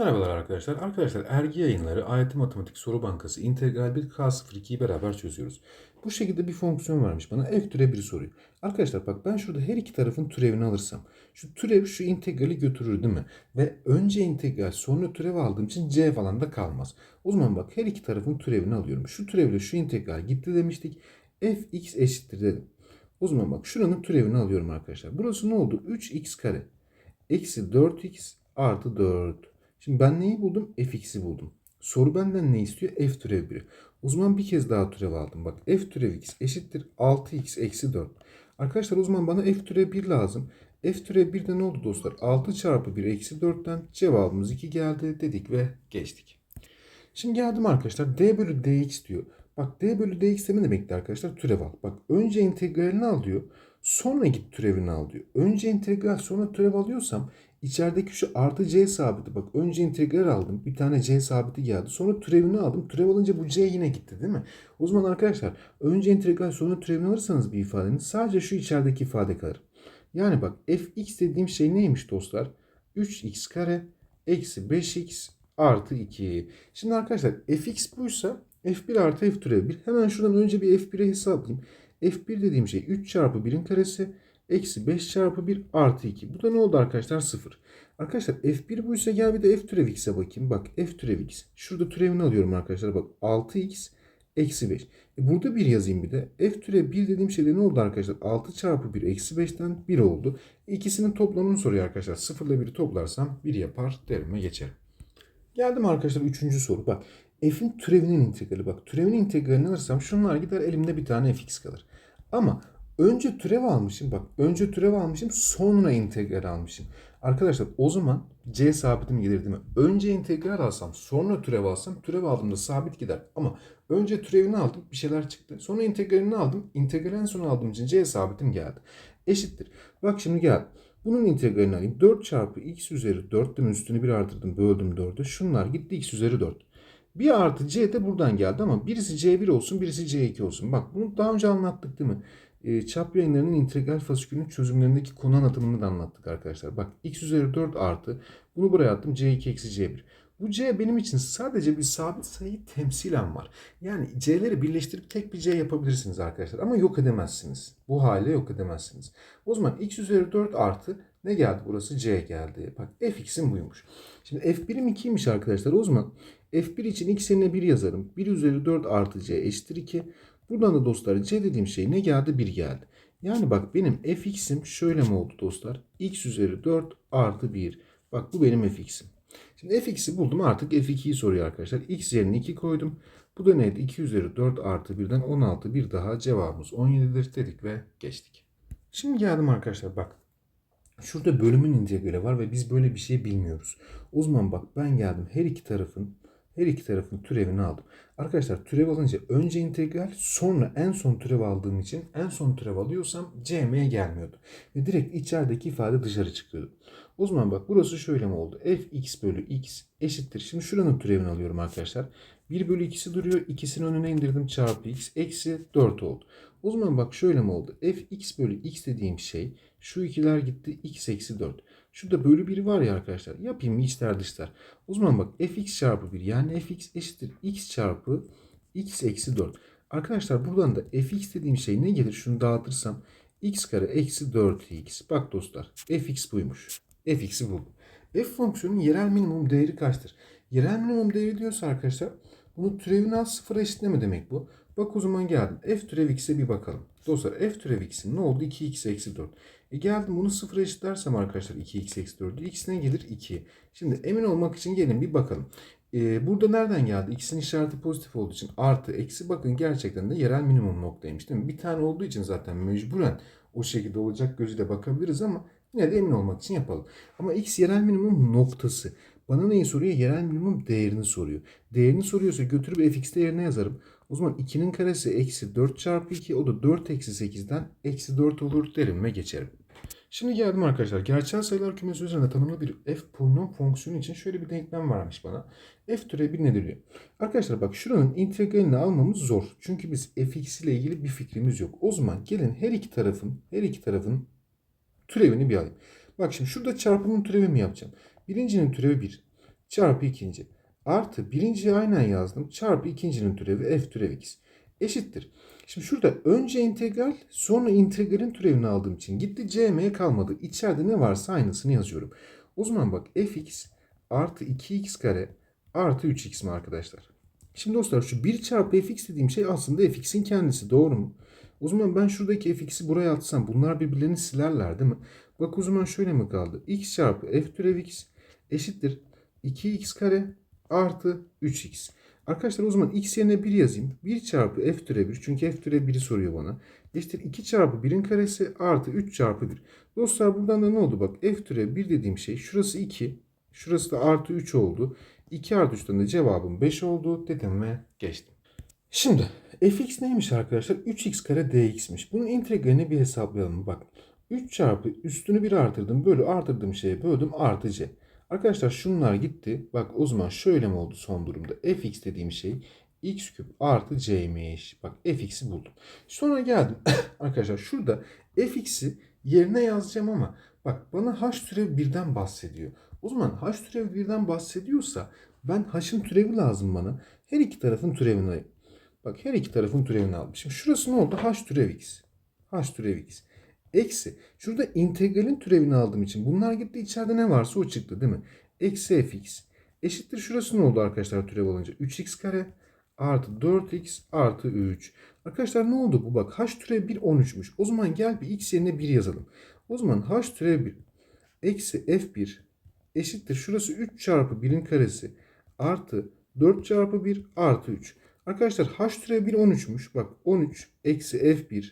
Merhabalar arkadaşlar. Arkadaşlar Ergi Yayınları AYT Matematik Soru Bankası İntegral 1 K02'yi beraber çözüyoruz. Bu şekilde bir fonksiyon vermiş bana. F türev bir soruyu. Arkadaşlar bak ben şurada her iki tarafın türevini alırsam şu türev şu integrali götürür değil mi? Ve önce integral sonra türev aldığım için C falan da kalmaz. O zaman bak her iki tarafın türevini alıyorum. Şu türevle şu integral gitti demiştik. Fx eşittir dedim. O zaman bak şuranın türevini alıyorum arkadaşlar. Burası ne oldu? 3x kare. Eksi 4x artı 4. Şimdi ben neyi buldum? fx'i buldum. Soru benden ne istiyor? f türev 1'i. O zaman bir kez daha türev aldım. Bak f türev x eşittir 6x eksi 4. Arkadaşlar o zaman bana f türev 1 lazım. f türev 1'de ne oldu dostlar? 6 çarpı 1 eksi 4'ten cevabımız 2 geldi dedik ve geçtik. Şimdi geldim arkadaşlar d bölü dx diyor. Bak d bölü dx de ne demekti arkadaşlar? Türev al. Bak önce integralini al diyor. Sonra git türevini al diyor. Önce integral sonra türev alıyorsam içerideki şu artı c sabiti bak önce integral aldım. Bir tane c sabiti geldi. Sonra türevini aldım. Türev alınca bu c yine gitti değil mi? O zaman arkadaşlar önce integral sonra türevini alırsanız bir ifadenin sadece şu içerideki ifade kalır. Yani bak fx dediğim şey neymiş dostlar? 3x kare eksi 5x artı 2. Şimdi arkadaşlar fx buysa f1 artı f türev 1. Hemen şuradan önce bir f1'e hesaplayayım. F1 dediğim şey 3 çarpı 1'in karesi eksi 5 çarpı 1 artı 2. Bu da ne oldu arkadaşlar? 0. Arkadaşlar f1 buysa gel bir de f türev x'e bakayım. Bak f türev x. Şurada türevini alıyorum arkadaşlar. Bak 6x eksi 5. E burada 1 yazayım bir de. f türev 1 dediğim şeyde ne oldu arkadaşlar? 6 çarpı 1 eksi 5'ten 1 oldu. İkisinin toplamını soruyor arkadaşlar. 0 ile 1'i toplarsam 1 yapar derime geçerim. Geldim arkadaşlar 3. soru. Bak f'in türevinin integrali. Bak türevinin integralini alırsam şunlar gider elimde bir tane fx kalır. Ama önce türev almışım. Bak önce türev almışım sonra integral almışım. Arkadaşlar o zaman c sabitim gelir değil mi? Önce integral alsam sonra türev alsam türev aldığımda sabit gider. Ama önce türevini aldım bir şeyler çıktı. Sonra integralini aldım. İntegralin son aldığım için c sabitim geldi. Eşittir. Bak şimdi gel. Bunun integralini alayım. 4 çarpı x üzeri 4'ten üstünü bir artırdım. Böldüm 4'e. Şunlar gitti x üzeri 4. Bir artı c de buradan geldi ama birisi c1 olsun birisi c2 olsun. Bak bunu daha önce anlattık değil mi? E, çap yayınlarının integral fasikülünün çözümlerindeki konu anlatımını da anlattık arkadaşlar. Bak x üzeri 4 artı bunu buraya attım c2 eksi c1. Bu c benim için sadece bir sabit sayı temsilen var. Yani c'leri birleştirip tek bir c yapabilirsiniz arkadaşlar ama yok edemezsiniz. Bu hale yok edemezsiniz. O zaman x üzeri 4 artı ne geldi burası c geldi. Bak fx'in buymuş. Şimdi f1'im 2'ymiş arkadaşlar o zaman f1 için x yerine 1 yazarım. 1 üzeri 4 artı c eşittir 2. Buradan da dostlar c dediğim şey ne geldi? 1 geldi. Yani bak benim fx'im şöyle mi oldu dostlar? x üzeri 4 artı 1. Bak bu benim fx'im. Şimdi fx'i buldum artık f2'yi soruyor arkadaşlar. x yerine 2 koydum. Bu da neydi? 2 üzeri 4 artı 1'den 16 bir daha cevabımız 17'dir dedik ve geçtik. Şimdi geldim arkadaşlar bak. Şurada bölümün integrali var ve biz böyle bir şey bilmiyoruz. O zaman bak ben geldim her iki tarafın her iki tarafın türevini aldım. Arkadaşlar türev alınca önce integral sonra en son türev aldığım için en son türev alıyorsam CM'ye gelmiyordu. Ve direkt içerideki ifade dışarı çıkıyordu. O zaman bak burası şöyle mi oldu? fx bölü x eşittir. Şimdi şuranın türevini alıyorum arkadaşlar. 1 bölü 2'si duruyor. İkisini önüne indirdim çarpı x eksi 4 oldu. O zaman bak şöyle mi oldu? fx bölü x dediğim şey şu ikiler gitti x eksi 4. Şurada bölü 1 var ya arkadaşlar. Yapayım mı içler dışlar. O zaman bak fx çarpı 1 yani fx eşittir x çarpı x eksi 4. Arkadaşlar buradan da fx dediğim şey ne gelir? Şunu dağıtırsam x kare eksi 4x. Bak dostlar fx buymuş. Fx'i buldum. f fonksiyonunun yerel minimum değeri kaçtır? Yerel minimum değeri diyorsa arkadaşlar bunu türevini al sıfıra eşitleme demek bu. Bak o zaman geldim. f türev x'e bir bakalım. Dostlar f türev x'in ne oldu? 2x eksi 4. E geldim bunu sıfıra eşitlersem arkadaşlar 2x eksi 4'ü x ne gelir? 2. Şimdi emin olmak için gelin bir bakalım. Ee, burada nereden geldi? X'in işareti pozitif olduğu için artı eksi bakın gerçekten de yerel minimum noktaymış değil mi? Bir tane olduğu için zaten mecburen o şekilde olacak gözüyle bakabiliriz ama yine de emin olmak için yapalım. Ama x yerel minimum noktası. Bana neyi soruyor? Yerel minimum değerini soruyor. Değerini soruyorsa götürüp fx değerine yazarım. O zaman 2'nin karesi eksi 4 çarpı 2 o da 4 eksi 8'den eksi 4 olur derim ve geçerim. Şimdi geldim arkadaşlar. Gerçel sayılar kümesi üzerinde tanımlı bir f polinom fonksiyonu için şöyle bir denklem varmış bana. f türev 1 nedir diyor. Arkadaşlar bak şuranın integralini almamız zor. Çünkü biz fx ile ilgili bir fikrimiz yok. O zaman gelin her iki tarafın her iki tarafın türevini bir alayım. Bak şimdi şurada çarpımın türevi mi yapacağım? Birincinin türevi 1. çarpı ikinci. Artı birinciyi aynen yazdım. Çarpı ikincinin türevi f türev x. Eşittir. Şimdi şurada önce integral sonra integralin türevini aldığım için gitti cm kalmadı. İçeride ne varsa aynısını yazıyorum. O zaman bak fx artı 2x kare artı 3x mi arkadaşlar? Şimdi dostlar şu 1 çarpı fx dediğim şey aslında fx'in kendisi doğru mu? O zaman ben şuradaki fx'i buraya atsam bunlar birbirlerini silerler değil mi? Bak o zaman şöyle mi kaldı? x çarpı f türev x eşittir 2x kare artı 3x. Arkadaşlar o zaman x yerine 1 yazayım. 1 çarpı f türev 1 çünkü f türev 1'i soruyor bana. Eşittir 2 çarpı 1'in karesi artı 3 çarpı 1. Dostlar buradan da ne oldu? Bak f türev 1 dediğim şey şurası 2. Şurası da artı 3 oldu. 2 artı 3'ten de cevabım 5 oldu dedim ve geçtim. Şimdi fx neymiş arkadaşlar? 3x kare dx'miş. Bunun integralini bir hesaplayalım. Bak 3 çarpı üstünü 1 artırdım. Bölü artırdığım şeye böldüm artı c. Arkadaşlar şunlar gitti. Bak o zaman şöyle mi oldu son durumda? fx dediğim şey x küp artı c'ymiş. Bak fx'i buldum. Sonra geldim. arkadaşlar şurada fx'i yerine yazacağım ama bak bana h türev birden bahsediyor. O zaman h türev birden bahsediyorsa ben h'ın türevi lazım bana. Her iki tarafın türevini Bak her iki tarafın türevini aldım. Şimdi şurası ne oldu? h türev x. h türev x. Eksi. Şurada integralin türevini aldığım için bunlar gitti. içeride ne varsa o çıktı değil mi? Eksi fx. Eşittir şurası ne oldu arkadaşlar türev alınca? 3x kare artı 4x artı 3. Arkadaşlar ne oldu bu? Bak h türev 1 13'müş. O zaman gel bir x yerine 1 yazalım. O zaman h türev 1 eksi f1 eşittir. Şurası 3 çarpı 1'in karesi artı 4 çarpı 1 artı 3. Arkadaşlar h türev 1 13'müş. Bak 13 eksi f1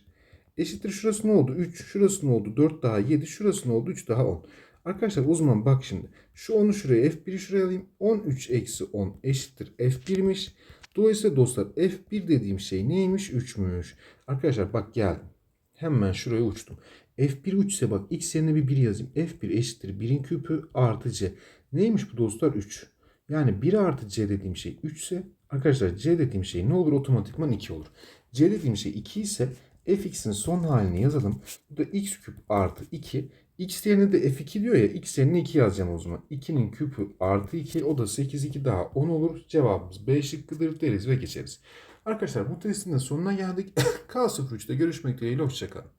eşittir. Şurası ne oldu? 3. Şurası ne oldu? 4 daha 7. Şurası ne oldu? 3 daha 10. Arkadaşlar o zaman bak şimdi. Şu 10'u şuraya f1'i şuraya alayım. 13 eksi 10 eşittir f1'miş. Dolayısıyla dostlar f1 dediğim şey neymiş? 3'müş. Arkadaşlar bak geldim. Hemen şuraya uçtum. F1 3 ise bak x yerine bir 1 yazayım. F1 eşittir 1'in küpü artı c. Neymiş bu dostlar? 3. Yani 1 artı c dediğim şey 3 ise arkadaşlar c dediğim şey ne olur? Otomatikman 2 olur. c dediğim şey 2 ise fx'in son halini yazalım. Bu da x küp artı 2. x yerine de f2 diyor ya x yerine 2 yazacağım o zaman. 2'nin küpü artı 2 o da 8 2 daha 10 olur. Cevabımız B şıkkıdır deriz ve geçeriz. Arkadaşlar bu testin de sonuna geldik. K03'te görüşmek dileğiyle hoşçakalın.